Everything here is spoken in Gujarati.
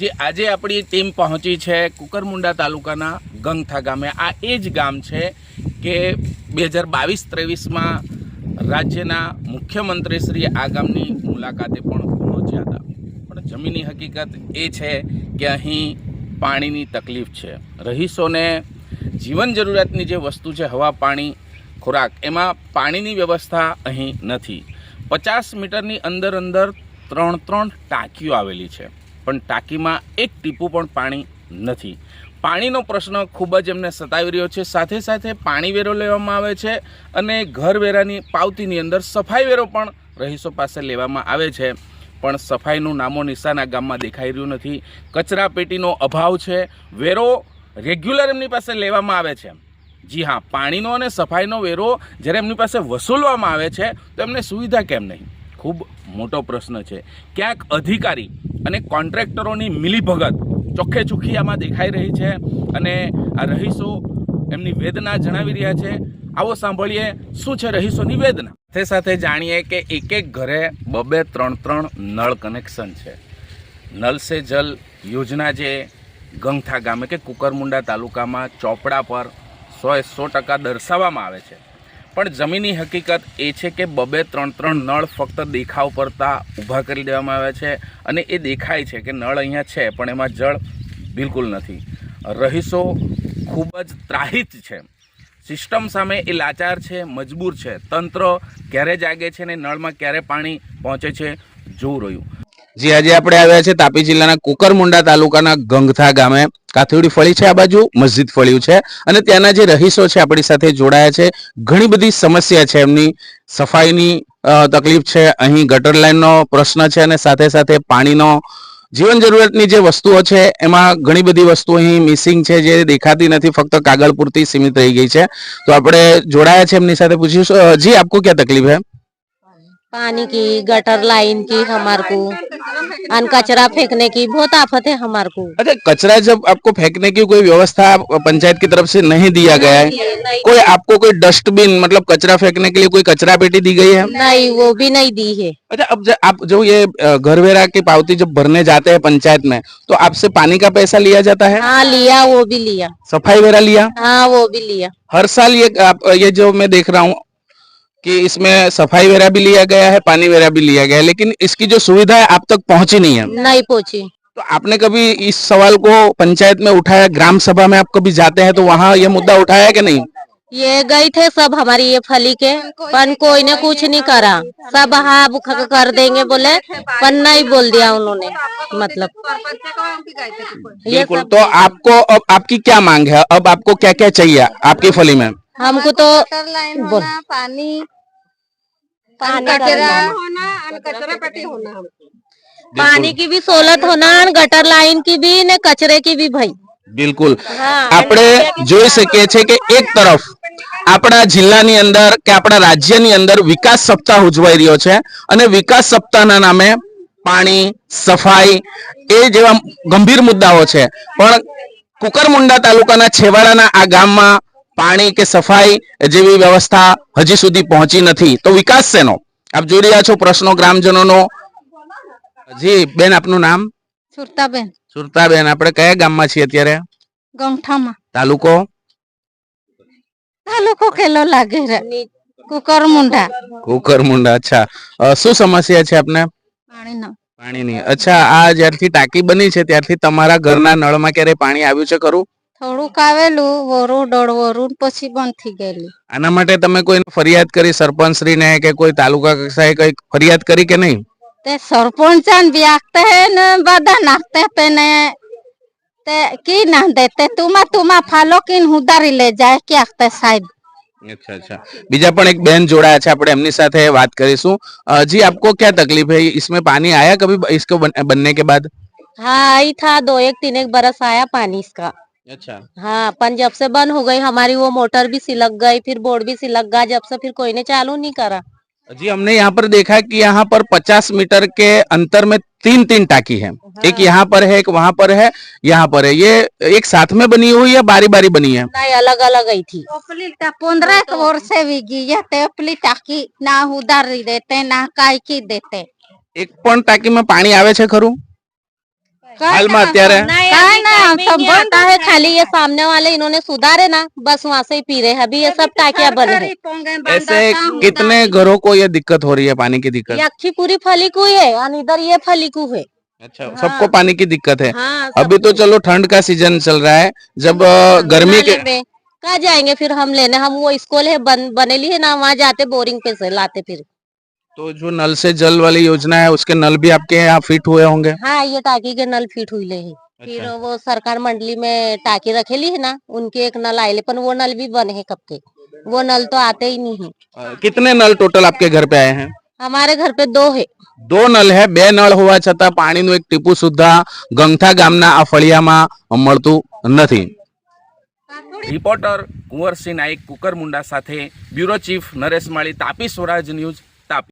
જે આજે આપણી ટીમ પહોંચી છે કુકરમુંડા તાલુકાના ગંગથા ગામે. આ એ જ ગામ છે કે બે હજાર બાવીસ ત્રેવીસમાં રાજ્યના મુખ્યમંત્રીશ્રી આ ગામની મુલાકાતે પણ પહોંચ્યા હતા. પણ જમીની હકીકત એ છે કે અહીં પાણીની તકલીફ છે. રહીશોને જીવન જરૂરિયાતની જે વસ્તુ છે, હવા, પાણી, ખોરાક, એમાં પાણીની વ્યવસ્થા અહીં નથી. પચાસ મીટરની અંદર અંદર ત્રણ ત્રણ ટાંકીઓ આવેલી છે. પણ ટાંકીમાં એક ટીપું પણ પાણી નથી. પાણીનો પ્રશ્ન ખૂબ જ એમને સતાવી રહ્યો છે. સાથે સાથે પાણી વેરો લેવામાં આવે છે અને ઘર વેરાની પાવતીની અંદર સફાઈ વેરો પણ રહીશો પાસે લેવામાં આવે છે. પણ સફાઈનું નામો નિશાન ગામમાં દેખાઈ રહ્યું નથી. કચરા પેટીનો અભાવ છે. વેરો રેગ્યુલર એમની પાસે લેવામાં આવે છે. જી હા, પાણીનો અને સફાઈનો વેરો જ્યારે એમની પાસે વસૂલવામાં આવે છે, તો એમને સુવિધા કેમ નહીં? ખૂબ મોટો પ્રશ્ન છે. ક્યાંક અધિકારી અને કોન્ટ્રાક્ટરોની મિલીભગત ચોખ્ખે ચોખ્ખી આમાં દેખાઈ રહી છે અને આ રહીશો એમની વેદના જણાવી રહ્યા છે. આવો સાંભળીએ શું છે રહીશોની વેદના. સાથે સાથે જાણીએ કે એક એક ઘરે બબે ત્રણ ત્રણ નળ કનેક્શન છે. નલ સે જલ યોજના જે ગંગથા ગામે કે કુકરમુંડા તાલુકામાં ચોપડા પર સો એ સો ટકા દર્શાવવામાં આવે છે. પણ જમીનની હકીકત એ છે કે બબે ત્રણ ત્રણ નળ ફક્ત દેખાવ પડતા ઊભા કરી દેવામાં આવ્યા છે અને એ દેખાય છે કે નળ અહીંયા છે, પણ એમાં જળ બિલકુલ નથી. રહીશો ખૂબ જ ત્રાહિત છે. સિસ્ટમ સામે એ લાચાર છે, મજબૂર છે. તંત્ર ક્યારે જાગે છે ને નળમાં ક્યારે પાણી પહોંચે છે, જોવું રહ્યું. જી, આજે આપણે આવ્યા છે તાપી જિલ્લાના કુકરમુંડા તાલુકાના ગંગથા ગામે. કાથોડી ફળી છે આ બાજુ, મસ્જિદ ફળ્યું છે. અને ત્યાંના જે રહીશો છે, આપણી સાથે જોડાયા છે. ઘણી બધી સમસ્યા છે એમની. સફાઈની તકલીફ છે. અહીં ગટર લાઈનનો પ્રશ્ન છે અને સાથે સાથે પાણીનો, જીવન જરૂરિયાતની જે વસ્તુઓ છે, એમાં ઘણી બધી વસ્તુઓ અહીં મિસિંગ છે, જે દેખાતી નથી. ફક્ત કાગળ પૂરતી સીમિત રહી ગઈ છે. તો આપણે જોડાયા છે એમની સાથે પૂછીશું. જી, આપકો ક્યાં તકલીફ है पानी की गटर लाइन की हमारे को अन कचरा फेंकने की बहुत आफत है हमारे को। अच्छा कचरा जब आपको फेंकने की कोई व्यवस्था पंचायत की तरफ़ से नहीं दिया गया है नहीं, कोई आपको कोई डस्टबिन मतलब कचरा फेंकने के लिए कोई कचरा पेटी दी गई है? नहीं वो भी नहीं दी है। अच्छा अब जब आप जो ये घर वेरा की पावती जब भरने जाते हैं पंचायत में तो आपसे पानी का पैसा लिया जाता है? हाँ लिया वो भी लिया। सफ़ाई वेरा लिया? हाँ वो भी लिया। हर साल ये आप ये जो मैं देख रहा हूँ कि इसमें सफ़ाई वगैरह भी लिया गया है पानी वगैरह भी लिया गया है लेकिन इसकी जो सुविधा है आप तक पहुँची नहीं है। नहीं पहुँची। तो आपने कभी इस सवाल को पंचायत में उठाया ग्राम सभा में आप कभी जाते हैं तो वहाँ ये मुद्दा उठाया कि नहीं? ये गए थे सब हमारी ये फली के पर कोई ने कुछ नहीं करा। सब हाँ बुख कर देंगे बोले पर नहीं बोल दिया उन्होंने मतलब। ये बिल्कुल तो आपको अब आपकी क्या मांग है? अब आपको क्या क्या चाहिए आपकी फली में? हमको तो गटर लाइन बोल। होना पानी पानी कचरा का- होना और कचरा पेटी होना हमको पानी की भी सहूलत होना गटर लाइन की भी ने कचरे की भी भाई બિલકુલ હા આપણે જોઈ શકીએ છીએ કે એક તરફ આપણા જિલ્લાની અંદર કે આપણા રાજ્યની અંદર વિકાસ સપ્તાહ ઉજવાઈ રહ્યો છે અને વિકાસ સપ્તાહના નામે પાણી સફાઈ એ જેવા ગંભીર મુદ્દાઓ છે પણ કુકરમુંડા તાલુકાના છેવાડાના આ ગામમાં પાણી કે સફાઈ જેવી વ્યવસ્થા હજી સુધી પહોંચી નથી. તો વિકાસ શેનો? આપ જોઈ રહ્યા છો પ્રશ્નો ગ્રામજનોનો. જી બેન આપનું નામ? સુરતાબેન. સુરતાબેન આપણે કયા ગામમાં છીએ અત્યારે? ગમઠામાં તાલુકો? તાલુકો કેલો લાગે રે કુકર મુંડા કુકરમુંડા અચ્છા. શું સમસ્યા છે આપને? પાણીનો. પાણીની. અચ્છા આ જ્યારથી ટાંકી બની છે ત્યારથી તમારા ઘરના નળમાં ક્યારે પાણી આવ્યું છે ખરું? થોડુંક આવેલું વરું દોઢ વરું પછી બંધ થઈ ગયેલું આના માટે તમે કોઈ ફરિયાદ કરી સરપંચશ્રીને કે કોઈ તાલુકા કક્ષાએ કઈ ફરિયાદ કરી કે નહીં તે સરપંચાન બી આખતે હે ને બધા નાખતે पे ने તે કી ના દેતે તુમા તુમા ફાલો કીન ઉધારી લે જાય કે આખતે સાહેબ અચ્છા અચ્છા બીજા પણ એક બેન જોડાયા છે આપણે એમની સાથે વાત કરીશું અ, જી આપકો क्या तकलीफ है इसमें पानी आया कभी इसको बन- बनने के बाद हाँ आई था दो एक तीन एक बरस आया पानी इसका अच्छा। हाँ अपन जब से बंद हो गई हमारी वो मोटर भी सिलक गई फिर बोर्ड भी सिलक गया जब से फिर कोई ने चालू नहीं करा। जी हमने यहाँ पर देखा कि यहाँ पर 50 मीटर के अंतर में तीन तीन टाकी है। हाँ। एक यहाँ पर है एक वहाँ पर है यहाँ पर है। ये एक साथ में बनी हुई है बारी बारी बनी है? नहीं अलग अलग आई थी पंद्रह हाँ, तो करोड़ से भी टेपली टाकी ना उधार देते ना का देते। एक पॉइंट टाकी में पानी आवे खरु खरू? ખરું હાલમાં અત્યારે काय ना हम सब बंद आता है खाली ये सामने वाले इन्होंने सुधारे ना बस वहाँ से ही पी रहे हैं अभी ये सब टाकिया बंद है ऐसे कितने घरों को ये दिक्कत हो रही है पानी की दिक्कत ये अक्खी पूरी फलीकू है और इधर ये फलीकू है अच्छा सबको पानी की दिक्कत है हाँ अभी तो चलो ठंड का सीजन चल रहा है जब अ, गर्मी के में कहा जाएंगे फिर हम लेने हम वो स्कूल है बन, बनेली है ना वहाँ जाते बोरिंग पे से लाते फिर तो जो नल से जल वाली योजना है उसके नल भी आपके यहाँ फिट हुए होंगे हाँ ये टाकी के नल फिट हुई है फिर अच्छा। वो सरकार मंडली में टाकी रखेली है ना उनके एक नल आए पर वो नल भी बने हैं कब के वो नल तो आते ही नहीं है अ, कितने नल टोटल आपके घर पे आए हैं हमारे घर पे दो है દો નળ હે બે નળ હોવા છતાં પાણીનું એક ટીપું સુદ્ધા ગંગથા ગામના આ ફળિયામાં મળતું નથી રિપોર્ટર કુંવરસિંહ નાઈક કુકરમુંડા સાથે bureau chief Naresh Mali Tapi Swaraj news